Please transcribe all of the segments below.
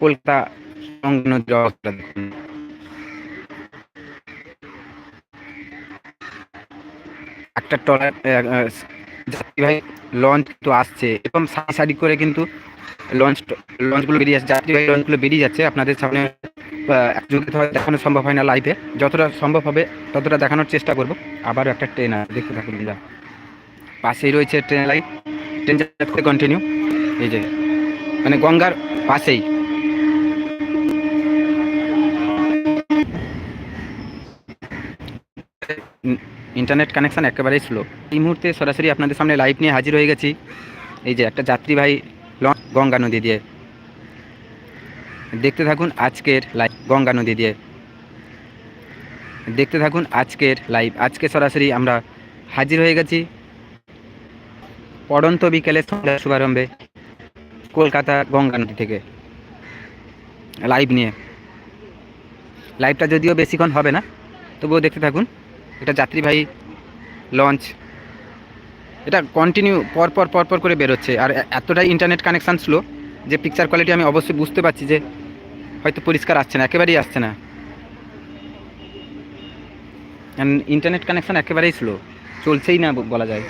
কলকাতা নদীর অবস্থা দেখুন। একটা ট্রলার যাত্রীবাহী লঞ্চ কিন্তু আসছে এরকম সারি সারি করে কিন্তু লঞ্চ লঞ্চগুলো বেরিয়ে যাচ্ছে যাত্রীবাহী লঞ্চগুলো বেরিয়ে যাচ্ছে আপনাদের সামনে আহ, একযোগে তো দেখানো সম্ভব হয় না লাইভে যতটা সম্ভব হবে ততটা দেখানোর চেষ্টা করব। আবারও একটা ট্রেন আছে দেখতে থাকুন যা পাশেই রয়েছে ট্রেন লাইন। ট্রেন কন্টিনিউ এই যে মানে গঙ্গার পাশেই। ইন্টারনেট কানেকশান একেবারেই স্লো এই মুহূর্তে সরাসরি আপনাদের সামনে লাইভ নিয়ে হাজির হয়ে গেছি। এই যে একটা যাত্রীবাহী লঞ্চ গঙ্গা নদী দিয়ে। দেখতে থাকুন আজকের লাইভ গঙ্গা নদী দিয়ে। দেখতে থাকুন আজকের লাইভ আজকে সরাসরি আমরা হাজির হয়ে গেছি। পড়ন্ত বিকেলে শুভারম্ভে কলকাতা গঙ্গা নদী থেকে। লাইভ নিয়ে। লাইভটা যদিও বেশিক্ষণ হবে না, তবুও দেখতে থাকুন। এটা যাত্রীবাহী লঞ্চ। এটা কন্টিনিউ পর পর পর পর করে বেরোচ্ছে। আর এতটাই ইন্টারনেট কানেকশান স্লো যে পিকচার কোয়ালিটি আমি অবশ্যই বুঝতে পারছি যে হয়তো পরিষ্কার আসছে না, একেবারেই আসছে না। ইন্টারনেট কানেকশান একেবারেই স্লো চলছেই না বলা যায়।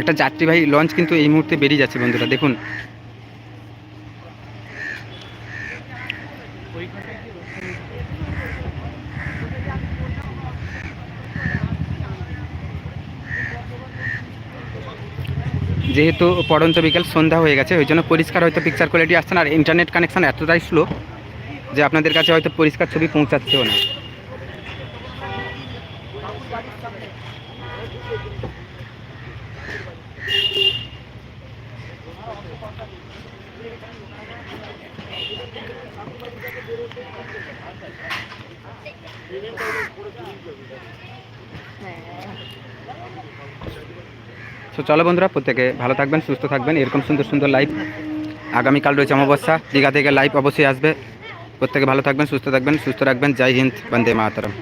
একটা যাত্রীবাহী লঞ্চ কিন্তু এই মুহূর্তে বেরিয়ে যাচ্ছে বন্ধুরা, দেখুন। যেহেতু পড়ন্ত বিকেল, সন্ধ্যা হয়ে গেছে, ওই জন্য পরিষ্কার হয়তো পিকচার কোয়ালিটি আসছে না, আর ইন্টারনেট কানেকশান এতটাই স্লো যে আপনাদের কাছে হয়তো পরিষ্কার ছবি পৌঁছাচ্ছেও না। তো চলো বন্ধুরা, প্রত্যেকে ভালো থাকবেন, সুস্থ থাকবেন। এরকম সুন্দর সুন্দর লাইভ আগামীকাল রয়েছে অমাবস্যা। দীঘা থেকে লাইভ অবশ্যই আসবে। প্রত্যেকে ভালো থাকবেন, সুস্থ থাকবেন, সুস্থ রাখবেন। জয় হিন্দ, বন্দে মাতরম।